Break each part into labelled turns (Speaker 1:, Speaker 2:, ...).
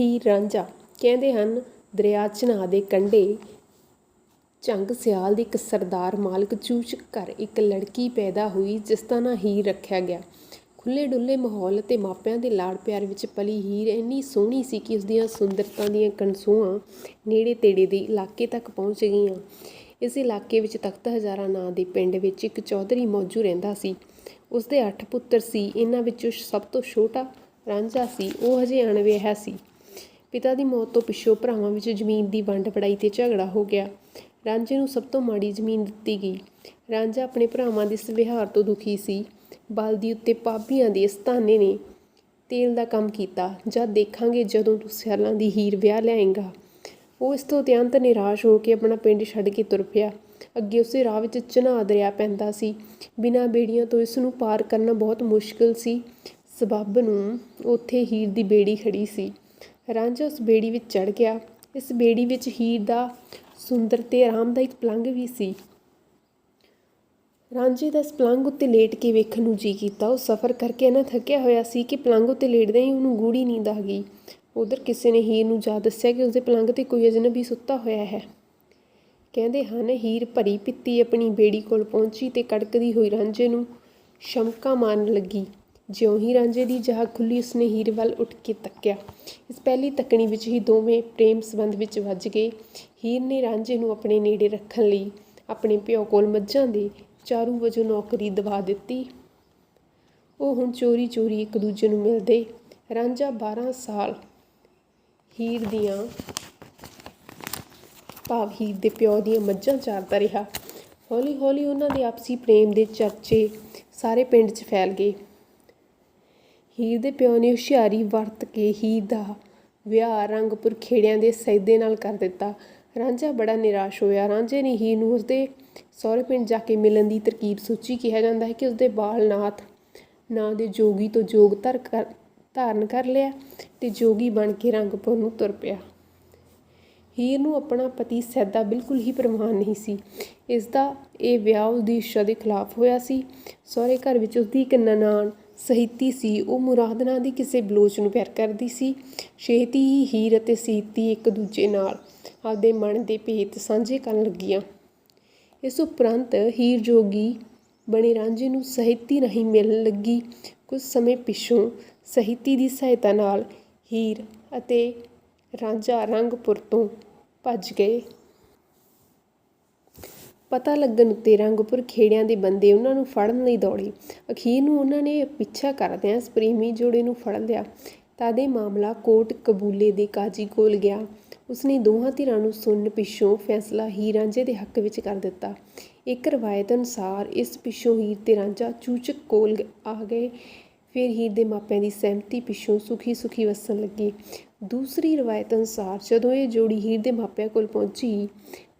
Speaker 1: ਹੀਰ ਰਾਂਝਾ। ਕਹਿੰਦੇ ਹਨ, ਦਰਿਆ ਚਨਾਹ ਦੇ ਕੰਢੇ ਝੰਗ ਸਿਆਲ ਦੀ ਇੱਕ ਸਰਦਾਰ ਮਾਲਕ ਚੂਚ ਘਰ ਇੱਕ ਲੜਕੀ ਪੈਦਾ ਹੋਈ, ਜਿਸ ਦਾ ਨਾਂ ਹੀਰ ਰੱਖਿਆ ਗਿਆ। ਖੁੱਲੇ ਡੁੱਲੇ ਮਾਹੌਲ ਅਤੇ ਮਾਪਿਆਂ ਦੇ ਲਾਡ ਪਿਆਰ ਵਿੱਚ ਪਲੀ ਹੀਰ ਇੰਨੀ ਸੋਹਣੀ ਸੀ ਕਿ ਉਸ ਦੀਆਂ ਸੁੰਦਰਤਾ ਦੀਆਂ ਕਣਸੂਆਂ ਨੇੜੇ ਤੇੜੇ ਦੇ ਇਲਾਕੇ ਤੱਕ ਪਹੁੰਚ ਗਈਆਂ। ਇਸ ਇਲਾਕੇ ਵਿੱਚ ਤਖਤ ਹਜ਼ਾਰਾ ਨਾਂ ਦੇ ਪਿੰਡ ਵਿੱਚ ਇੱਕ ਚੌਧਰੀ ਮੌਜੂ ਰਹਿੰਦਾ ਸੀ। ਉਸ ਦੇ 8 ਪੁੱਤਰ ਸੀ। ਇਹਨਾਂ ਵਿੱਚੋਂ ਸਭ ਤੋਂ ਛੋਟਾ ਰਾਂਝਾ ਸੀ। ਉਹ ਹਜੇ ਅਣਵਿਆਹਾ ਸੀ। ਪਿਤਾ ਦੀ ਮੌਤ ਤੋਂ ਪਿੱਛੋਂ ਭਰਾਵਾਂ ਵਿੱਚ ਜ਼ਮੀਨ ਦੀ ਵੰਡ ਪੜਾਈ ਤੇ ਝਗੜਾ ਹੋ ਗਿਆ। ਰਾਂਝੇ ਨੂੰ ਸਭ ਤੋਂ ਮਾੜੀ ਜ਼ਮੀਨ ਦਿੱਤੀ ਗਈ। ਰਾਂਝਾ ਆਪਣੇ ਭਰਾਵਾਂ ਦੇ ਇਸ ਵਿਹਾਰ ਤੋਂ ਦੁਖੀ ਸੀ। ਬਲਦੀ ਉੱਤੇ ਪਾਪੀਆਂ ਦੇ ਇਸ ਧਾਨੇ ਨੇ ਤੇਲ ਦਾ ਕੰਮ ਕੀਤਾ। ਜਦ ਦੇਖਾਂਗੇ ਜਦੋਂ ਤੂੰ ਸਿਆਲਾਂ ਦੀ ਹੀਰ ਵਿਆਹ ਲਿਆਏਂਗਾ। ਉਹ ਇਸ ਤੋਂ ਅਤਿਅੰਤ ਨਿਰਾਸ਼ ਹੋ ਕੇ ਆਪਣਾ ਪਿੰਡ ਛੱਡ ਕੇ ਤੁਰ ਪਿਆ। ਅੱਗੇ ਉਸੇ ਰਾਹ ਵਿੱਚ ਚਨਾਹ ਦਰਿਆ ਪੈਂਦਾ ਸੀ। ਬਿਨਾਂ ਬੇੜੀਆਂ ਤੋਂ ਇਸ ਨੂੰ ਪਾਰ ਕਰਨਾ ਬਹੁਤ ਮੁਸ਼ਕਲ ਸੀ। ਸਬੱਬ ਨੂੰ ਉੱਥੇ ਹੀਰ ਦੀ ਬੇੜੀ ਖੜੀ ਸੀ। ਰਾਂਝਾ ਉਸ ਬੇੜੀ ਵਿੱਚ ਚੜ ਗਿਆ। ਇਸ ਬੇੜੀ ਵਿੱਚ ਹੀਰ ਦਾ ਸੁੰਦਰ ਤੇ ਆਰਾਮਦਾਇਕ ਪਲੰਘ ਵੀ ਸੀ। ਰਾਂਝੇ ਦਾ ਇਸ ਪਲੰਘ ਉੱਤੇ ਲੇਟ ਕੇ ਵੇਖਣ ਨੂੰ ਜੀ ਕੀਤਾ। ਉਹ ਸਫ਼ਰ ਕਰਕੇ ਇੰਨਾ ਥੱਕਿਆ ਹੋਇਆ ਸੀ ਕਿ ਪਲੰਘ ਉੱਤੇ ਲੇਟਦੇ ਹੀ ਉਹਨੂੰ ਗੂੜੀ ਨੀਂਦ ਆ ਗਈ। ਉਧਰ ਕਿਸੇ ਨੇ ਹੀਰ ਨੂੰ ਜਾ ਦੱਸਿਆ ਕਿ ਉਸਦੇ ਪਲੰਘ ਤੇ ਕੋਈ ਅਜਨਬੀ ਸੁੱਤਾ ਹੋਇਆ ਹੈ। ਕਹਿੰਦੇ ਹਨ, ਹੀਰ ਭਰੀ ਪਿੱਤੀ ਆਪਣੀ ਬੇੜੀ ਕੋਲ ਪਹੁੰਚੀ ਤੇ ਕੜਕਦੀ ਹੋਈ ਰਾਂਝੇ ਨੂੰ ਸ਼ਮਕਾ ਮਾਰਨ ਲੱਗੀ। ਜਿਉਂ ਹੀ ਰਾਂਝੇ ਦੀ ਜਾਹ ਖੁੱਲੀ, ਉਸਨੇ ਹੀਰ ਵੱਲ ਉੱਠ ਕੇ ਤੱਕਿਆ। ਇਸ ਪਹਿਲੀ ਤੱਕਣੀ ਵਿੱਚ ਹੀ ਦੋਵੇਂ ਪ੍ਰੇਮ ਸੰਬੰਧ ਵਿੱਚ ਵੱਜ ਗਏ। ਹੀਰ ਨੇ ਰਾਂਝੇ ਨੂੰ ਆਪਣੇ ਨੇੜੇ ਰੱਖਣ ਲਈ ਆਪਣੇ ਪਿਓ ਕੋਲ ਮੱਝਾਂ ਦੇ ਚਾਰੂ ਵਜੋਂ ਨੌਕਰੀ ਦਵਾ ਦਿੱਤੀ। ਉਹ ਹੁਣ ਚੋਰੀ ਚੋਰੀ ਇੱਕ ਦੂਜੇ ਨੂੰ ਮਿਲਦੇ। ਰਾਂਝਾ 12 ਸਾਲ ਹੀਰ ਦੀਆਂ ਭਾਵ ਹੀਰ ਦੇ ਪਿਓ ਦੀਆਂ ਮੱਝਾਂ ਚਾਰਦਾ ਰਿਹਾ। ਹੌਲੀ ਹੌਲੀ ਉਹਨਾਂ ਦੇ ਆਪਸੀ ਪ੍ਰੇਮ ਦੇ ਚਰਚੇ ਸਾਰੇ ਪਿੰਡ 'ਚ ਫੈਲ ਗਏ। ਹੀਰ ਦੇ ਪਿਓ ਨੇ ਹੁਸ਼ਿਆਰੀ ਵਰਤ ਕੇ ਹੀਰ ਦਾ ਵਿਆਹ ਰੰਗਪੁਰ ਖੇੜਿਆਂ ਦੇ ਸੈਦੇ ਨਾਲ ਕਰ ਦਿੱਤਾ। ਰਾਂਝਾ ਬੜਾ ਨਿਰਾਸ਼ ਹੋਇਆ। ਰਾਂਝੇ ਨੇ ਹੀਰ ਨੂੰ ਉਸਦੇ ਸਹੁਰੇ ਪਿੰਡ ਜਾ ਕੇ ਮਿਲਣ ਦੀ ਤਰਕੀਬ ਸੋਚੀ ਕਿਹਾ ਜਾਂਦਾ ਹੈ ਕਿ ਉਸਦੇ ਬਾਲਨਾਥ ਨਾਂ ਦੇ ਜੋਗੀ ਤੋਂ ਜੋਗ ਧਰ ਕਰ, ਧਾਰਨ ਕਰ ਲਿਆ ਤੇ ਜੋਗੀ ਬਣ ਕੇ ਰੰਗਪੁਰ ਨੂੰ ਤੁਰ ਪਿਆ। ਹੀਰ ਨੂੰ ਆਪਣਾ ਪਤੀ ਸੈਦਾ ਬਿਲਕੁਲ ਹੀ ਪ੍ਰਵਾਨ ਨਹੀਂ ਸੀ। ਇਸ ਦਾ ਇਹ ਵਿਆਹ ਉਸਦੀ ਇੱਛਾ ਦੇ ਖਿਲਾਫ ਹੋਇਆ ਸੀ। ਸਹੁਰੇ ਘਰ ਵਿੱਚ ਉਸਦੀ ਇੱਕ ਨਨਾਣ ਸਹਿਤੀ ਸੀ। ਉਹ ਮੁਰਾਦ ਨਾਂ ਦੀ ਕਿਸੇ ਬਲੋਚ ਨੂੰ ਪਿਆਰ ਕਰਦੀ ਸੀ। ਛੇਤੀ ਹੀ ਹੀਰ ਅਤੇ ਸੀਤੀ ਇੱਕ ਦੂਜੇ ਨਾਲ ਆਪਦੇ ਮਨ ਦੇ ਭੇਤ ਸਾਂਝੇ ਕਰਨ ਲੱਗੀਆਂ। ਇਸ ਉਪਰੰਤ ਹੀਰ ਜੋਗੀ ਬਣੇ ਰਾਂਝੇ ਨੂੰ ਸਹਿਤੀ ਨਹੀਂ ਮਿਲਣ ਲੱਗੀ। ਕੁਝ ਸਮੇਂ ਪਿੱਛੋਂ ਸਹਿਤੀ ਦੀ ਸਹਾਇਤਾ ਨਾਲ ਹੀਰ ਅਤੇ ਰਾਂਝਾ ਰੰਗਪੁਰ ਤੋਂ ਭੱਜ ਗਏ। ਪਤਾ ਲੱਗਣ ਉੱਤੇ ਰੰਗਪੁਰ ਖੇੜਿਆਂ ਦੇ ਬੰਦੇ ਉਹਨਾਂ ਨੂੰ ਫੜਨ ਲਈ ਦੌੜੇ। ਅਖੀਰ ਨੂੰ ਉਹਨਾਂ ਨੇ ਪਿੱਛਾ ਕਰਦਿਆਂ ਇਸ ਪ੍ਰੇਮੀ ਜੋੜੇ ਨੂੰ ਫੜ ਲਿਆ ਤਦ ਇਹ ਮਾਮਲਾ ਕੋਟ ਕਬੂਲੇ ਦੇ ਕਾਜੀ ਕੋਲ ਗਿਆ। ਉਸਨੇ ਦੋਹਾਂ ਧਿਰਾਂ ਨੂੰ ਸੁਣਨ ਪਿੱਛੋਂ ਫੈਸਲਾ ਹੀਰ ਰਾਂਝੇ ਦੇ ਹੱਕ ਵਿੱਚ ਕਰ ਦਿੱਤਾ। ਇੱਕ ਰਵਾਇਤ ਅਨੁਸਾਰ ਇਸ ਪਿੱਛੋਂ ਹੀਰ ਤੇ ਰਾਂਝਾ ਚੂਚਕ ਕੋਲ ਆ ਗਏ। ਫਿਰ ਹੀਰ ਦੇ ਮਾਪਿਆਂ ਦੀ ਸਹਿਮਤੀ ਪਿੱਛੋਂ ਸੁਖੀ ਸੁਖੀ ਵਸਣ ਲੱਗੇ। ਦੂਸਰੀ ਰਵਾਇਤ ਅਨੁਸਾਰ ਜਦੋਂ ਇਹ ਜੋੜੀ ਹੀਰ ਦੇ ਮਾਪਿਆਂ ਕੋਲ ਪਹੁੰਚੀ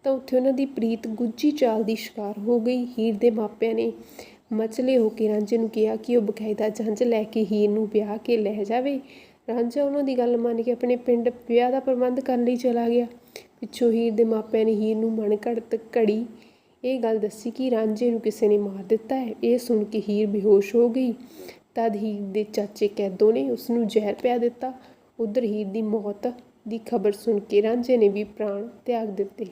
Speaker 1: ਤਾਂ ਉੱਥੇ ਉਹਨਾਂ ਦੀ ਪ੍ਰੀਤ ਗੁੱਜੀ ਚਾਲ ਦੀ ਸ਼ਿਕਾਰ ਹੋ ਗਈ। ਹੀਰ ਦੇ ਮਾਪਿਆਂ ਨੇ ਮਚਲੇ ਹੋ ਕੇ ਰਾਂਝੇ ਨੂੰ ਕਿਹਾ ਕਿ ਉਹ ਬਕਾਇਦਾ ਜੰਝ ਲੈ ਕੇ ਹੀਰ ਨੂੰ ਵਿਆਹ ਕੇ ਲੈ ਜਾਵੇ। ਰਾਂਝਾ ਉਹਨਾਂ ਦੀ ਗੱਲ ਮੰਨ ਕੇ ਆਪਣੇ ਪਿੰਡ ਵਿਆਹ ਦਾ ਪ੍ਰਬੰਧ ਕਰਨ ਲਈ ਚਲਾ ਗਿਆ। ਪਿੱਛੋਂ ਹੀਰ ਦੇ ਮਾਪਿਆਂ ਨੇ ਹੀਰ ਨੂੰ ਮਨ ਘੜਤ ਘੜੀ ਇਹ ਗੱਲ ਦੱਸੀ ਕਿ ਰਾਂਝੇ ਨੂੰ ਕਿਸੇ ਨੇ ਮਾਰ ਦਿੱਤਾ ਹੈ। ਇਹ ਸੁਣ ਕੇ ਹੀਰ ਬੇਹੋਸ਼ ਹੋ ਗਈ। ਤਦ ਹੀਰ ਦੇ ਚਾਚੇ ਕੈਦੋ ਨੇ ਉਸ ਨੂੰ ਜ਼ਹਿਰ ਪਿਆ ਦਿੱਤਾ। ਉਧਰ ਹੀਰ ਦੀ ਮੌਤ ਦੀ ਖਬਰ ਸੁਣ ਕੇ ਰਾਂਝੇ ਨੇ ਵੀ ਪ੍ਰਾਣ ਤਿਆਗ ਦਿੱਤੇ।